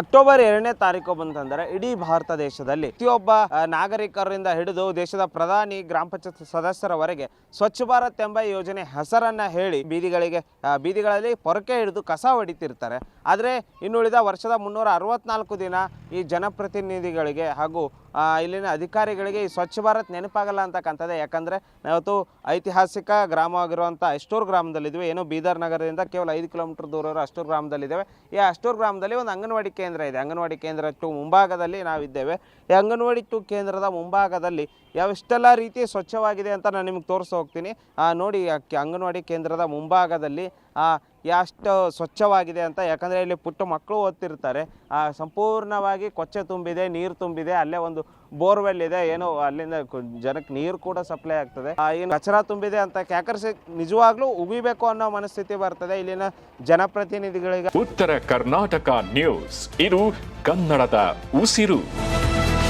October ಎರಡನೇ ತಾರೀಕು ಬಂತಂದ್ರೆ ಇಡೀ ಭಾರತ ದೇಶದಲ್ಲಿ ಪ್ರತಿಯೊಬ್ಬ ನಾಗರಿಕರಿಂದ ಹಿಡಿದು ದೇಶದ ಪ್ರಧಾನಿ, ಗ್ರಾಮ ಪಂಚಾಯತ್ ಸದಸ್ಯರವರೆಗೆ ಸ್ವಚ್ಛ ಭಾರತ್ ಎಂಬ ಯೋಜನೆ ಹೆಸರನ್ನ ಹೇಳಿ ಬೀದಿಗಳಿಗೆ ಬೀದಿಗಳಲ್ಲಿ ಪೊರಕೆ ಹಿಡಿದು ಕಸ ಹೊಡಿತಿರ್ತಾರೆ. ಆದರೆ ಇನ್ನುಳಿದ ವರ್ಷದ ಮುನ್ನೂರ ಅರವತ್ನಾಲ್ಕು ದಿನ ಈ ಜನಪ್ರತಿನಿಧಿಗಳಿಗೆ ಹಾಗೂ ಇಲ್ಲಿನ ಅಧಿಕಾರಿಗಳಿಗೆ ಈ ಸ್ವಚ್ಛ ಭಾರತ್ ನೆನಪಾಗಲ್ಲ ಅಂತಕ್ಕಂಥದ್ದೇ. ಯಾಕಂದರೆ ನಾವತ್ತು ಐತಿಹಾಸಿಕ ಗ್ರಾಮವಾಗಿರುವಂಥ ಅಷ್ಟೂರು ಗ್ರಾಮದಲ್ಲಿದ್ವಿ. ಏನು ಬೀದರ್ ನಗರದಿಂದ ಕೇವಲ ಐದು ಕಿಲೋಮೀಟರ್ ದೂರ ಅಷ್ಟೂರು ಗ್ರಾಮದಲ್ಲಿದ್ದೇವೆ. ಈ ಅಷ್ಟೂರು ಗ್ರಾಮದಲ್ಲಿ ಒಂದು ಅಂಗನವಾಡಿ ಕೇಂದ್ರ ಇದೆ. ಅಂಗನವಾಡಿ ಕೇಂದ್ರ ಟು ಮುಂಭಾಗದಲ್ಲಿ ನಾವಿದ್ದೇವೆ. ಈ ಅಂಗನವಾಡಿ ಟು ಕೇಂದ್ರದ ಮುಂಭಾಗದಲ್ಲಿ ಯಾವೆಷ್ಟೆಲ್ಲ ರೀತಿ ಸ್ವಚ್ಛವಾಗಿದೆ ಅಂತ ನಾನು ನಿಮಗೆ ತೋರಿಸಿ ಹೋಗ್ತೀನಿ ನೋಡಿ ಅಂಗನವಾಡಿ ಕೇಂದ್ರದ ಮುಂಭಾಗದಲ್ಲಿ ಎಷ್ಟು ಸ್ವಚ್ಛವಾಗಿದೆ ಅಂತ. ಯಾಕಂದರೆ ಇಲ್ಲಿ ಪುಟ್ಟ ಮಕ್ಕಳು ಓದ್ತಿರ್ತಾರೆ. ಆ, ಸಂಪೂರ್ಣವಾಗಿ ಕೊಚ್ಚೆ ತುಂಬಿದೆ ನೀರು ತುಂಬಿದೆ ಅಲ್ಲೇ ಒಂದು ಬೋರ್ವೆಲ್ ಇದೆ. ಏನೋ ಅಲ್ಲಿಂದ ಜನಕ್ಕೆ ನೀರು ಕೂಡ ಸಪ್ಲೈ ಆಗ್ತದೆ. ಏನು ಕಚರ ತುಂಬಿದೆ ಅಂತ ಕ್ಯಾಕರ್ಸಿ ನಿಜವಾಗ್ಲೂ ಉಗಿಬೇಕು ಅನ್ನೋ ಮನಸ್ಥಿತಿ ಬರ್ತದೆ ಇಲ್ಲಿನ ಜನಪ್ರತಿನಿಧಿಗಳಿಗೆ. ಉತ್ತರ ಕರ್ನಾಟಕ ನ್ಯೂಸ್. ಇದು ಕನ್ನಡದ ಉಸಿರು.